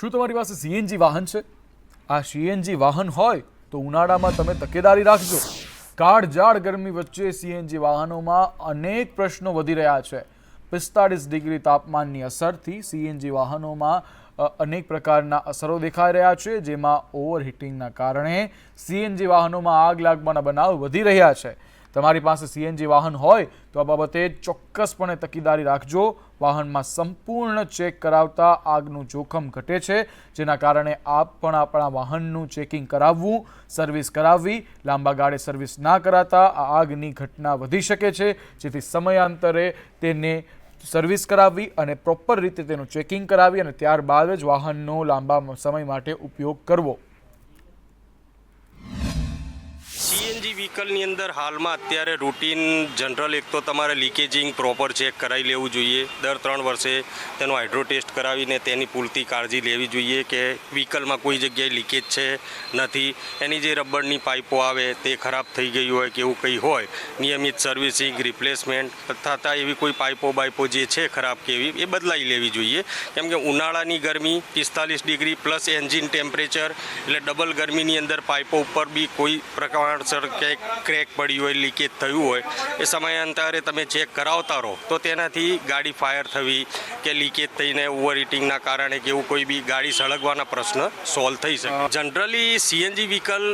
શું તમારી પાસે સીએનજી વાહન છે? આ સીએનજી વાહન હોય તો ઉનાળામાં તમે તકેદારી રાખજો. કાળઝાળ ગરમી વચ્ચે સીએનજી વાહનોમાં અનેક પ્રશ્નો વધી રહ્યા છે. પિસ્તાળીસ ડિગ્રી તાપમાનની અસરથી સીએનજી વાહનોમાં અનેક પ્રકારના અસરો દેખાઈ રહ્યા છે, જેમાં ઓવરહીટિંગના કારણે સીએનજી વાહનોમાં આગ લાગવાના બનાવ વધી રહ્યા છે. તમારી પાસે સીએનજી વાહન હોય તો આ બાબતે ચોક્કસપણે તકેદારી રાખજો. વાહનમાં સંપૂર્ણ ચેક કરાવતા આગનું જોખમ ઘટે છે, જેના કારણે આપ પણ આપણા વાહનનું ચેકિંગ કરાવવું, સર્વિસ કરાવવી, લાંબા ગાળે સર્વિસ ના કરાતા આ આગની ઘટના વધી શકે છે, જેથી સમયાંતરે તેને સર્વિસ કરાવવી અને પ્રોપર રીતે તેનું ચેકિંગ કરાવી અને ત્યારબાદ જ વાહનનો લાંબા સમય માટે ઉપયોગ કરવો. સીએનજી વ્હીકલની અંદર હાલમાં અત્યારે રૂટીન જનરલ એક તો તમારે લીકેજિંગ પ્રોપર ચેક કરાવી લેવું જોઈએ. દર ત્રણ વર્ષે તેનો હાઇડ્રો ટેસ્ટ કરાવીને તેની પૂરતી કાળજી લેવી જોઈએ કે વ્હીકલમાં કોઈ જગ્યાએ લીકેજ છે નથી. એની જે રબરની પાઇપો આવે તે ખરાબ થઈ ગઈ હોય કે એવું કંઈ હોય, નિયમિત સર્વિસિંગ, રિપ્લેસમેન્ટ થતાં એવી કોઈ પાઇપો બાઇપો જે છે ખરાબ કે એવી, એ બદલાઈ લેવી જોઈએ. કેમ કે ઉનાળાની ગરમી પિસ્તાલીસ ડિગ્રી પ્લસ એન્જિન ટેમ્પરેચર એટલે ડબલ ગરમીની અંદર પાઇપો ઉપર બી કોઈ પ્રકારસર ક્યાંક ક્રેક પડ્યું હોય લીકેજ થયું હોય, એ સમયાંતરે તમે ચેક કરાવતા રહો, તો તેનાથી ગાડી ફાયર થવી કે લીકેજ થઈને ઓવર હીટિંગના કારણે કે એવું કોઈ બી ગાડી સળગવાના પ્રશ્ન સોલ્વ થઈ શકે. જનરલી સીએનજી વ્હીકલ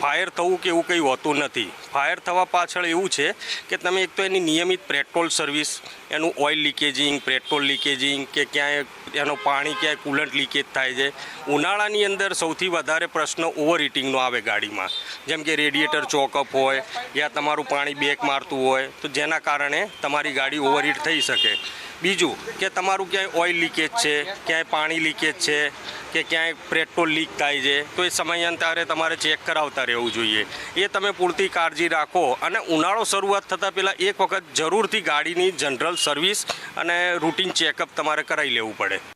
ફાયર થવું કે એવું કંઈ હોતું નથી. ફાયર થવા પાછળ એવું છે કે તમે એક તો એની નિયમિત પેટ્રોલ સર્વિસ, એનું ઓઇલ લીકેજિંગ, પેટ્રોલ લીકેજિંગ કે ક્યાંય એનું પાણી ક્યાંય કુલન્ટ લીકેજ થાય છે. ઉનાળાની અંદર સૌથી વધારે પ્રશ્ન ઓવર હીટિંગનો આવે ગાડીમાં. જેમ કે રેડિએટર ચોકઅપ હોય, યા તમારું પાણી બેક મારતું હોય, તો જેના કારણે તમારી ગાડી ઓવરહીટ થઈ શકે. બીજું કે તમારું ક્યાંય ઓઇલ લીકેજ છે, ક્યાંય પાણી લીકેજ છે, કે ક્યાંય પેટ્રોલ લીક થાય છે, તો એ સમયાંતરે તમારે ચેક કરાવતા રહેવું જોઈએ. એ તમે પૂરતી કાળજી રાખો અને ઉનાળો શરૂઆત થતાં પહેલાં એક વખત જરૂરથી ગાડીની જનરલ સર્વિસ અને રૂટીન ચેકઅપ તમારે કરાવી લેવું પડે.